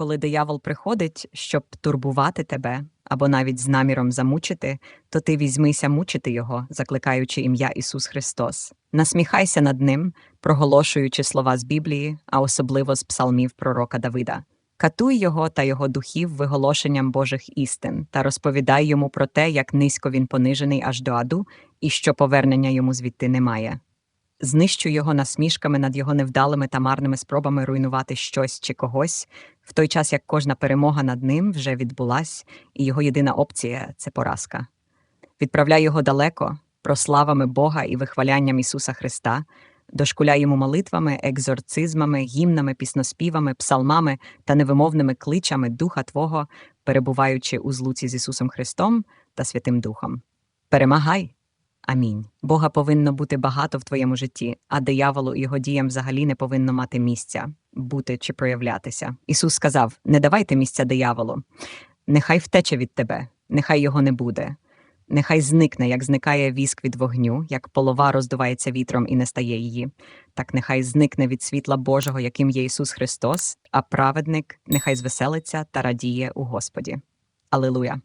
Коли диявол приходить, щоб турбувати тебе або навіть з наміром замучити, то ти візьмися мучити його, закликаючи ім'я Ісус Христос. Насміхайся над ним, проголошуючи слова з Біблії, а особливо з псалмів пророка Давида. Катуй його та його духів виголошенням Божих істин та розповідай йому про те, як низько він понижений аж до аду, і що повернення йому звідти немає. Знищуй його насмішками над його невдалими та марними спробами руйнувати щось чи когось, в той час як кожна перемога над ним вже відбулась, і його єдина опція це поразка. Відправляй його далеко, прославами Бога і вихвалянням Ісуса Христа, дошкуляй йому молитвами, екзорцизмами, гімнами, пісноспівами, псалмами та невимовними кличами Духа Твого, перебуваючи у злуці з Ісусом Христом та Святим Духом. Перемагай! Амінь. Бога повинно бути багато в твоєму житті, а дияволу і його діям взагалі не повинно мати місця, бути чи проявлятися. Ісус сказав: Не давайте місця дияволу, нехай втече від тебе, нехай його не буде. Нехай зникне, як зникає віск від вогню, як полова роздувається вітром і не стає її. Так нехай зникне від світла Божого, яким є Ісус Христос, а праведник нехай звеселиться та радіє у Господі. Алилуя!